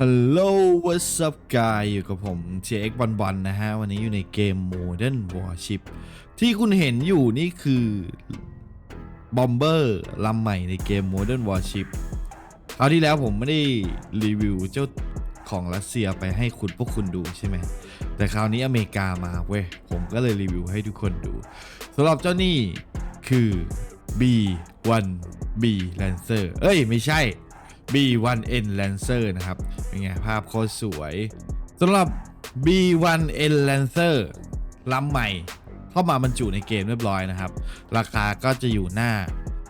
Hello what's up guy อยู่กับผม JX บอลบอลนะฮะ วันนี้อยู่ในเกม Modern Warship ที่คุณเห็นอยู่นี่คือบอมเบอร์ลำใหม่ในเกม Modern Warship คราวที่แล้วผมไม่ได้รีวิวเจ้าของรัสเซียไปให้คุณพวกคุณดูใช่ไหม แต่คราวนี้อเมริกามาเว้ย ผมก็เลยรีวิวให้ทุกคนดูสำหรับเจ้านี่คือ B1B Lancer เอ้ย ไม่ใช่ B1N Lancer นะครับ เป็นไง ภาพโคตรสวยสำหรับ B1N Lancer ลำใหม่ เข้ามาบรรจุในเกมเรียบร้อยนะครับ ราคาก็จะอยู่หน้า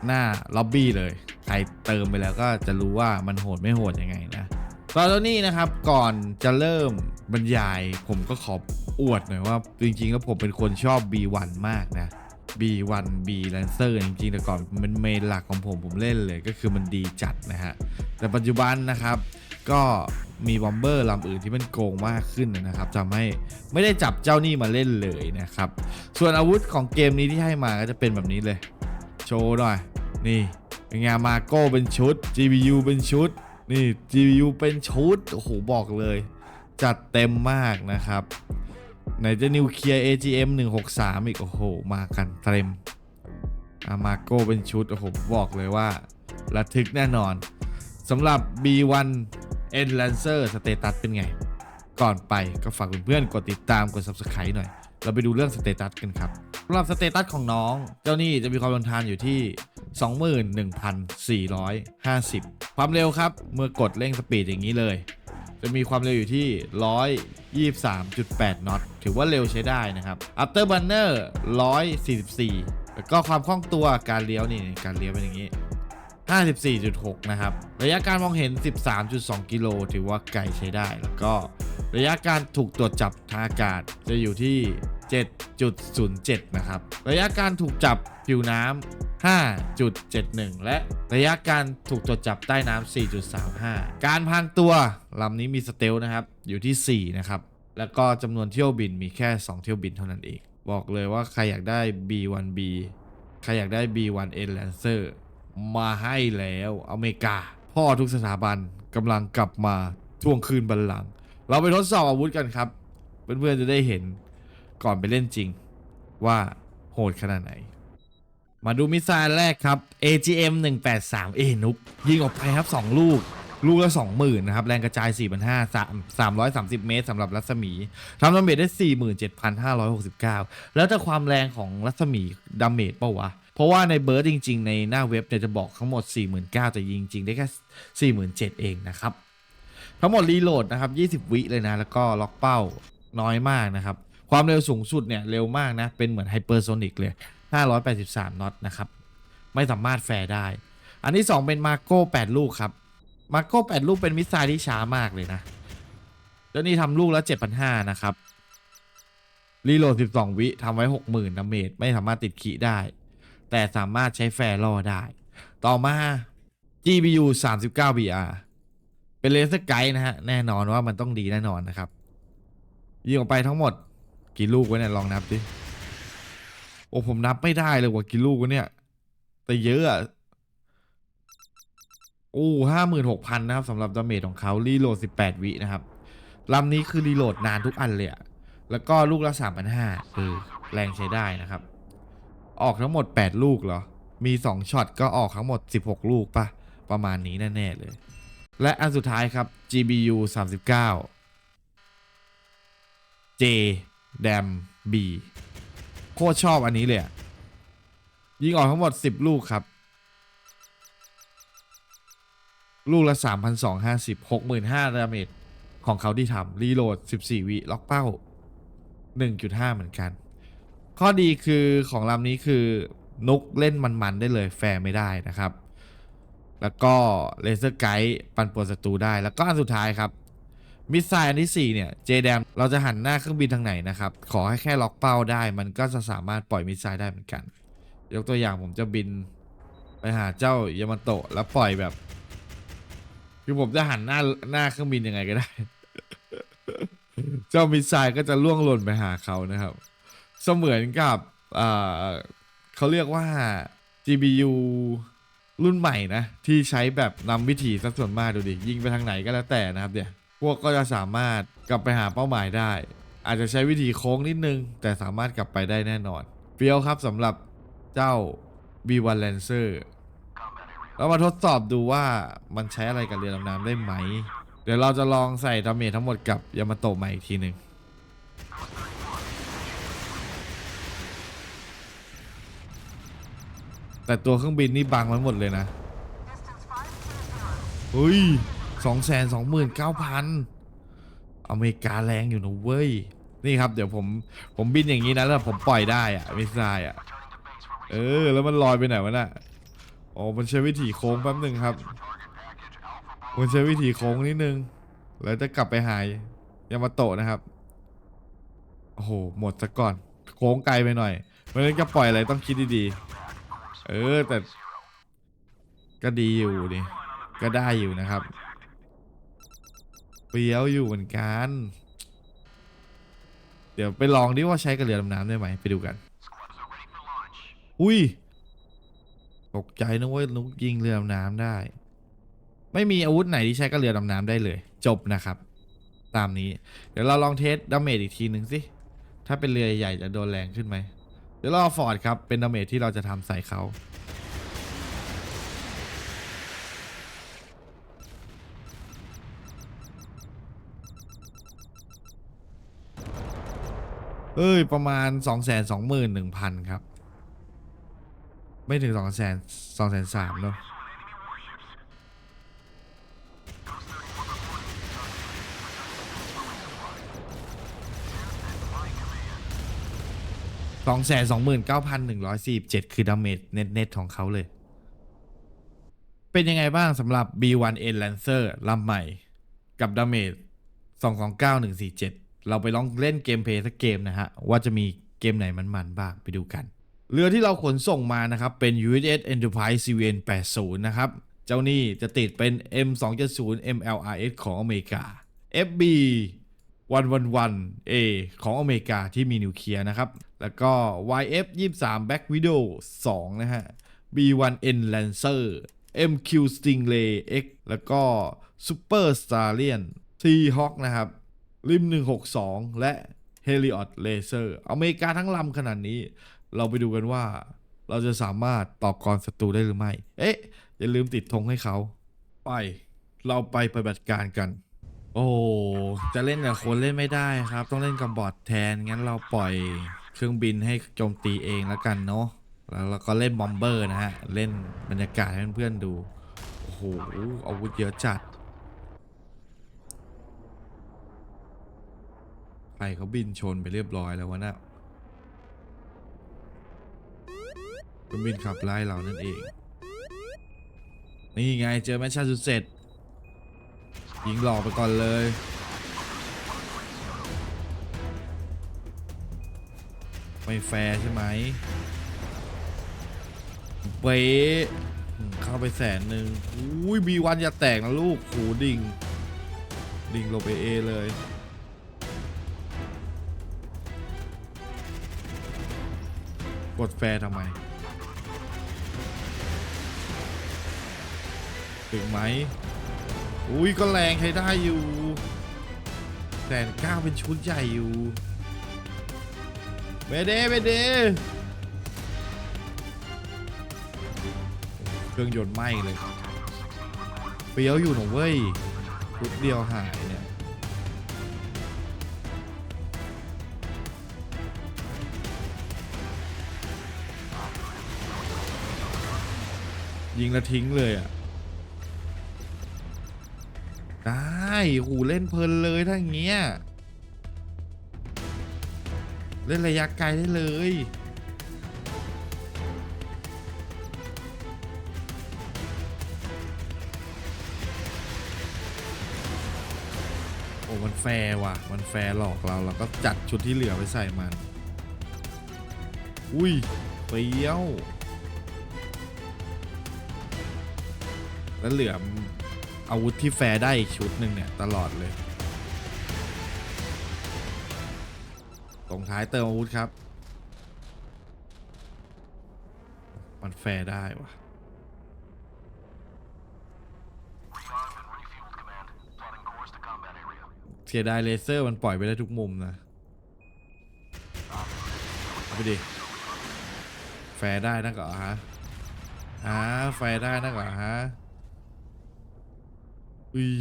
หน้าล็อบบี้เลย ใครเติมไปแล้วก็จะรู้ว่ามันโหดไม่โหดยังไงนะตอนนี้นะครับก่อนจะเริ่มบรรยาย ผมก็ขออวดหน่อยว่า จริงๆแล้วผมเป็นคนชอบ B1 มากนะ B1 B Lancer จริงๆแต่ก่อนมันเมนหลักของผมผมเล่นเลยก็คือมันดีจัดนะฮะ แต่ปัจจุบันนะครับ ก็มีบอมเบอร์ลำอื่นที่มันโกงมากขึ้นนะครับทำให้ไม่ได้จับเจ้านี่มาเล่นเลยนะครับ ส่วนอาวุธของเกมนี้ที่ให้มาก็จะเป็นแบบนี้เลย โชว์หน่อย นี่เป็นไงมาโก้เป็นชุด GBU เป็นชุด นี่ GBU เป็นชุด โอ้โห บอกเลย จัดเต็มมากนะครับ ไหนจะนิวเคลียร์ AGM 163 อีก โอ้โห มากันเต็มอามาโก้เป็นชุด โอ้โห บอกเลยว่า ระทึกแน่นอนสำหรับ B1 N Lancer สเตตัสเป็นไง ก่อนไปก็ฝากเพื่อนๆกดติดตามกด Subscribe หน่อย เราไปดูเรื่องสเตตัสกันครับสำหรับสเตตัสของน้อง เจ้านี่จะมีความทนทานอยู่ที่ 21,450 ความเร็วครับ เมื่อกดเร่งสปีดอย่างนี้เลย จะมีความเร็วอยู่ที่ 123.8 นอตถือว่าเร็วใช้ได้นะครับ After Burner 144 แล้วก็ความคล่องตัวการเลี้ยวนี่การเลี้ยวเป็นอย่างนี้ 54.6 นะครับ ระยะการมองเห็น 13.2 กิโลถือว่าไกลใช้ได้ แล้วก็ระยะการถูกตรวจจับทางอากาศจะอยู่ที่ 7.07 นะครับ ระยะการถูกจับผิวน้ำ 5.71 และระยะการถูกตรวจจับใต้น้ำ4.35 การพางตัวลำนี้มีสเตลนะครับอยู่ที่ 4 นะครับ แล้วก็จำนวนเที่ยวบินมีแค่ 2 เที่ยวบินเท่านั้นเอง บอกเลยว่าใครอยากได้ B1B ใครอยากได้ B1N Lancer มาให้แล้วอเมริกา พ่อทุกสถาบันกำลังกลับมาทวงคืนบัลลังก์เราไปทดสอบอาวุธกันครับ เพื่อนๆจะได้เห็นก่อนไปเล่นจริงว่าโหดขนาดไหน มาดูมิสไซล์แรกครับ AGM 183เอนุกยิงออกไปครับ 2 ลูก ลูกละ 20,000 นะครับ แรงกระจาย 4,500 330 เมตรสำหรับรัศมีทำดาเมจได้ 47,569 แล้วแต่ความแรงของรัศมีดาเมจเปล่าวะ เพราะว่าในเบิร์ดจริง ๆ ในหน้าเว็บเนี่ยจะบอกทั้งหมด 49,000แต่ยิงจริงได้แค่ 47,000 เองนะครับ ทั้งหมดรีโหลดนะครับ 20 วิเลยนะ แล้วก็ล็อกเป้าน้อยมากนะครับ ความเร็วสูงสุดเนี่ยเร็วมากนะ เป็นเหมือนไฮเปอร์โซนิกเลย 583น็อตนะครับ ไม่สามารถแฟร์ได้ อันที่ 2 เป็นมาโก้8ลูกครับมาโก้8ลูกเป็นมิสไซล์ที่ช้ามากเลยนะแล้วนี่ทำลูกแล้ว7,500นะครับรีโหลด 12 วิทำไว้ 60,000ดาเมจไม่สามารถติดขีได้ แต่สามารถใช้แฟร์ล่อได้ ต่อมา GBU 39 BR เป็นเลเซอร์ไกด์นะฮะ แน่นอนว่ามันต้องดีแน่นอนนะครับ ยิงออกไปทั้งหมด กี่ลูกไวะเนี่ย ลองนับดิ โอ้ผมนับไม่ได้เลยว่ากี่ลูกวะเนี่ย แต่เยอะอะโอ้ห้าหมื่นหกพันนะครับสำหรับดาเมจของเขารีโหลดสิบแปดวินะครับลำนี้คือรีโหลดนานทุกอันเลยอะแล้วก็ลูกละสามพันห้าเออแรงใช้ได้นะครับ ออกทั้งหมด8ลูกเหรอ มี2ช็อตก็ออกทั้งหมด16ลูกปะประมาณนี้แน่ๆเลย และอันสุดท้ายครับ GBU 39 J Dam B โคตรชอบอันนี้เลยยิงออกทั้งหมด 10 ลูกครับ ลูกละ 3,250 65,000ดาเมจของเขาที่ทำรีโหลด 14 วิล็อกเป้า 1.5 เหมือนกัน ข้อดีคือของลำนี้คือนุกเล่นมันๆได้เลยแฟร์ไม่ได้นะครับ แล้วก็เลเซอร์ไกด์ปันปวนศัตรูได้แล้วก็อันสุดท้ายครับ มิสไซล์อันที่ 4 เนี่ยเจแดมเราจะหันหน้าเครื่องบินทางไหนนะครับ ขอให้แค่ล็อกเป้าได้ มันก็จะสามารถปล่อยมิสไซล์ได้เหมือนกัน ยกตัวอย่างผมจะบินไปหาเจ้ายามาโตะแล้วปล่อยแบบ คือผมจะหันหน้าหน้าเครื่องบินยังไงก็ได้ เจ้ามิสไซล์ก็จะล่วงหล่นไปหาเขานะครับ เสมือนกับเขาเรียกว่า GBU รุ่นใหม่นะ ที่ใช้แบบนำวิถีสัดส่วนมากดูดิยิงไปทางไหนก็แล้วแต่นะครับเนี่ย วกก็จะสามารถกลับไปหาเป้าหมายได้ อาจจะใช้วิธีโค้งนิดนึง แต่สามารถกลับไปได้แน่นอนเฟี้ยวครับสำหรับเจ้า B1 Lancer เรามาทดสอบดูว่ามันใช้อะไรกับเรือดำน้ำได้ไหม เดี๋ยวเราจะลองใส่ดาเมจทั้งหมดกับยามาโตะใหม่อีกทีหนึ่งแต่ตัวเครื่องบินนี่บังไว้หมดเลยนะเฮ้ย สองแสนสองหมื่นเก้าพันอเมริกาแรงอยู่นะเว้ย นี่ครับ เดี๋ยวผมผมบินอย่างนี้นะแล้วผมปล่อยได้อะมิสไซล์อะเออ แล้วมันลอยไปไหนวะน่ะอ๋อมันใช้วิธีโค้งแป๊บหนึ่งครับ มันใช้วิธีโค้งนิดนึง แล้วจะกลับไปหายยามาโตะนะครับโอ้โหหมดซะก่อน โค้งไกลไปหน่อยเพราะฉะนั้นจะปล่อยอะไรต้องคิดดีๆ เออแต่ก็ดีอยู่นี่ก็ได้อยู่นะครับ เปรี้ยวอยู่เหมือนกัน เดี๋ยวไปลองดิว่าใช้กับเรือดำน้ำได้ไหมไปดูกัน อุ้ย ตกใจนะเว้ยนุกยิงเรือดำน้ำได้ ไม่มีอาวุธไหนที่ใช้กับเรือดำน้ำได้เลย จบนะครับ ตามนี้ เดี๋ยวเราลองเทสดาเมจอีกทีหนึ่งสิ ถ้าเป็นเรือใหญ่จะโดนแรงขึ้นไหม เดี๋ยวรอฟอร์ดครับ เป็นดาเมจที่เราจะทำใส่เขา เอ้ย ประมาณสองแสนสองหมื่นหนึ่งพันครับ ไม่ถึงสองแสนสองแสนสามเนาะสองแสนสองหมื่นเก้าพันหนึ่งร้อยสี่เจ็ดคือดาเมจเน็ตๆของเขาเลย เป็นยังไงบ้างสำหรับ B1N Lancer ลำใหม่ กับดาเมจ229147เก้าหนึ่งสี่เจ็ด เราไปลองเล่นเกมเพย์สักเกมนะฮะ ว่าจะมีเกมไหนมันๆบ้างไปดูกัน เรือที่เราขนส่งมานะครับ เป็น USS Enterprise CVN 80นะครับ เจ้านี่จะติดเป็น M270 MLRS ของอเมริกา FB 111A ของอเมริกาที่มีนิวเคลียร์นะครับ แล้วก็ YF 23 Black Widow 2 นะฮะ B1N Lancer MQ Stingray X แล้วก็ Super Stallion Seahawk นะครับ ริม 162 และ Helios Laser อเมริกาทั้งลำขนาดนี้ เราไปดูกันว่า เราจะสามารถต่อกรศัตรูได้หรือไม่ เอ๊ะ อย่าลืมติดธงให้เขา ไป เราไปปฏิบัติการกัน โอ้จะเล่นกับคนเล่นไม่ได้ครับ ต้องเล่นกับบอทแทน งั้นเราปล่อยเครื่องบินให้โจมตีเองแล้วกันเนาะแล้วเราก็เล่นบอมเบอร์นะฮะ เล่นบรรยากาศให้เพื่อนๆดู โอ้โหอาวุธเยอะจัด ใค รเขาบินชนไปเรียบร้อยแล้ววะนะ่ะเครื่องบินขับไล่เรานั่นเอง นี่ไงเจอแมชชั่นสุดเสร็จยิงหลอกไปก่อนเลย ไม่แฟร์ใช่ไหมเป๊ะเข้าไปแสนหนึ่งอุ้ยบีวันอย่าแตกนะลูกโหดิ่ง ดิ่งลงไปเอเลย กดแฟร์ทำไม ถึงไหม อุ้ยก็แรงใช้ได้อยู่แสนเก้าเป็นชุดใหญ่อยู่เบเดเบเดเครื่องยนต์ไหม้เลยเปรี้ยวอยู่หนูเว้ยชุดเดียวหายเนี่ย ยิงแล้วทิ้งเลยอะ ได้หูเล่นเพลินเลยถ้าอย่างเงี้ย เล่นระยะไกลได้เลยโอ้มันแฟร์ว่ะ มันแฟร์หลอกเราเราก็จัดชุดที่เหลือไปใส่มัน อุ้ยเปรี้ยว แล้วเหลืออาวุธที่แฟร์ได้อีกชุดหนึ่งเนี่ย ตลอดเลยตรงท้ายเติมอาวุธครับ มันแฟร์ได้วะเสียดายเลเซอร์มันปล่อยไปได้ทุกมุมนะเอาไปดิ แฟร์ได้นะก่หรอฮะอ่าแฟร์ได้นะก่หรอฮะ อุ้ย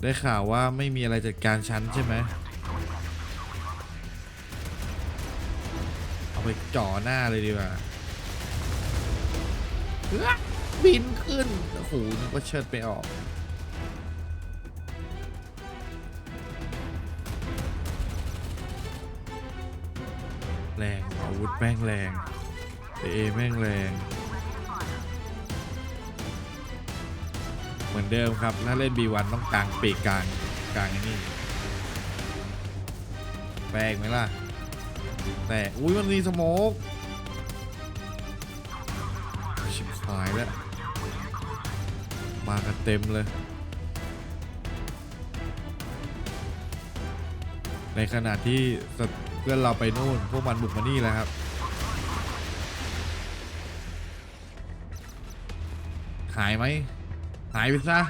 ได้ข่าวว่าไม่มีอะไรจัดการชั้นใช่ไหม เอาไปจ่อหน้าเลยดีกว่าบินขึ้น โอ้โหนึกว่าเชิดไปออก แรงอาวุธแม่งแรงเอแม่งแรง เหมือนเดิมครับ ถ้าเล่น B1 ต้องกลางปีกกลางกลางไอ้นี่แปลกไหมล่ะ แต่อุ้ยมันมีสโมกชิบหายแล้ว มากันเต็มเลย ในขณะที่เพื่อนเราไปนู่น พวกมันบุกมานี่แล้วครับหายไหม หายไปซะ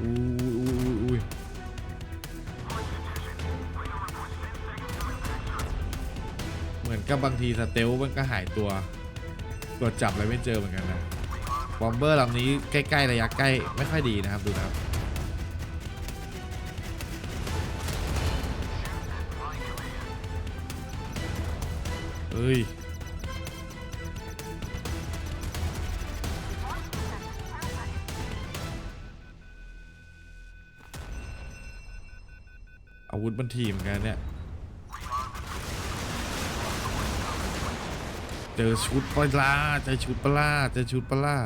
อุ้ยอุ้ยอุ้ยเหมือนกับบางทีสเตลมันก็หายตัวตรวจจับอะไรไม่เจอเหมือนกันนะบอมเบอร์ลำนี้ใกล้ๆระยะใกล้ไม่ค่อยดีนะครับดูนะครับเฮ้ย อาวุธมันทีเหมือนกันเนี่ย เจอชุดปลาเจอชุดปลาเจอชุดปลา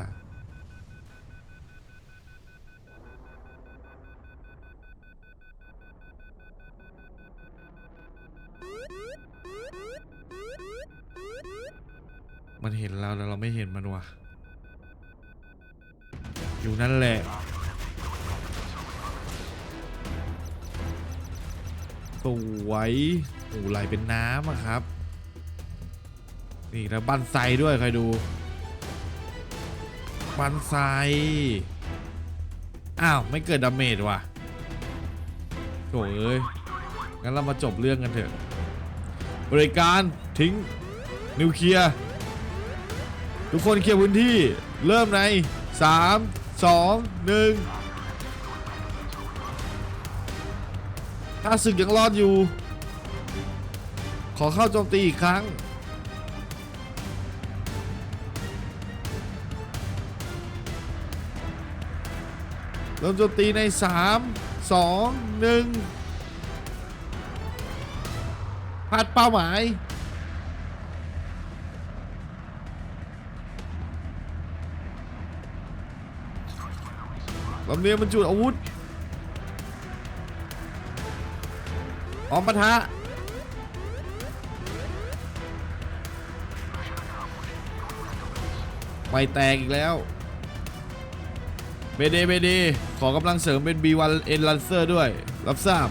มันเห็นเราแต่เราไม่เห็นมันวะอยู่นั่นแหละ สวยโอ้ไหลเป็นน้ำอะครับ นี่แล้วบันไซด้วยใครดู บันไซอ้าว ไม่เกิดดาเมจว่ะโถเอ้ย งั้นเรามาจบเรื่องกันเถอะ บริการทิ้ง นิวเคลียร์ ทุกคนเคลียร์พื้นที่ เริ่มใน 3 2 1 ถ้าศึกยังรอดอยู่ ขอเข้าโจมตีอีกครั้ง เริ่มโจมตีใน 3 2 1พลาดเป้าหมายลำเลียงบรรจุอาวุธ พร้อมปะทะไม่แตกอีกแล้วเบเดเบเดขอกำลังเสริมเป็น B1 N Lancer ด้วย รับทราบ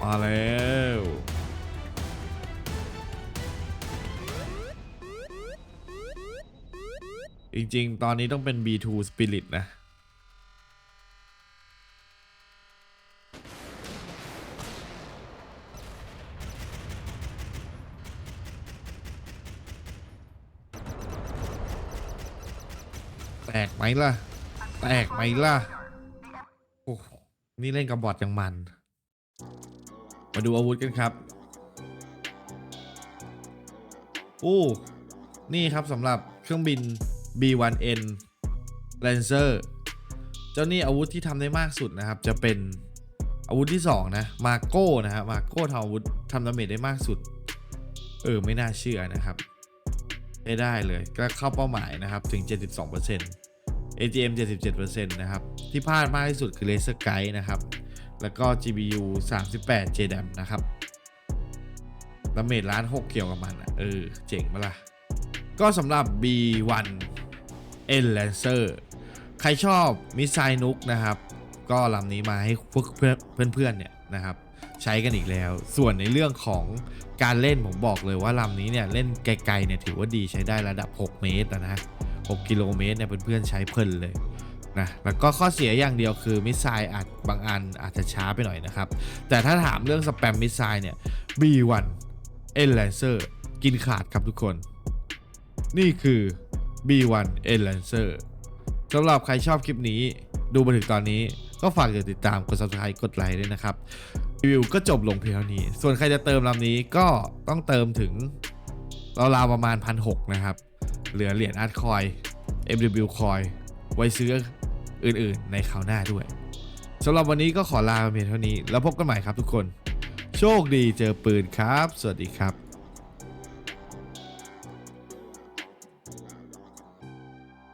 มาแล้ว จริงๆ ตอนนี้ต้องเป็น B2 Spirit นะ แตกไหมล่ะ แตกไหมล่ะ โอ้นี่เล่นกับบอทยังมัน มาดูอาวุธกันครับโอ้นี่ครับสำหรับเครื่องบิน B1N Lancer เจ้านี่อาวุธที่ทำได้มากสุดนะครับ จะเป็นอาวุธที่ 2 นะมาโก้นะครับมาโก้ทำอาวุธทำดาเมจได้มากสุด เออ ไม่น่าเชื่อนะครับ ได้ได้เลยก็เข้าเป้าหมายนะครับ ถึง 72% AGM 77%นะครับ ที่พลาดมากที่สุดคือ Laser Guide นะครับ แล้วก็ GPU 38 JDAM นะครับดาเมจล้านหกเกี่ยวกับมันอะเออ เจ๋งมาล่ะ ก็สำหรับ B1 N Lancer ใครชอบมิสไซนุกนะครับ ก็ลำนี้มาให้พวกเพื่อนเพื่อนๆเนี่ยนะครับ ใช้กันอีกแล้ว ส่วนในเรื่องของการเล่นผมบอกเลยว่าลำนี้เนี่ยเล่นไกลๆเนี่ยถือว่าดีใช้ได้ระดับ 6 เมตรอะนะ6กิโลเมตรเนี่ยเพื่อนๆใช้เพลินเลยนะแล้วก็ข้อเสียอย่างเดียวคือมิสไซล์อาจบางอันอาจจะช้าไปหน่อยนะครับ แต่ถ้าถามเรื่องสแปมมิสไซล์เนี่ย B1 e n l a n c e r กินขาดครับทุกคน นี่คือ B1 e n l a n c e r สำหรับใครชอบคลิปนี้ ดูมาถึงตอนนี้ก็ฝากกดติดตามกด subscribe กดไลค์ด้วยนะครับรีวิวก็จบลงเพียงเท่านี้ ส่วนใครจะเติมลำนี้ก็ต้องเติมถึงราวๆประมาณพันหนะครับ เหลือเหรียญอาร์ตคอย MW คอยไว้ซื้ออื่นๆในคราวหน้าด้วยสำหรับวันนี้ก็ขอลาไปเพียงเท่านี้ แล้วพบกันใหม่ครับทุกคน โชคดีเจอปืนครับ สวัสดีครับ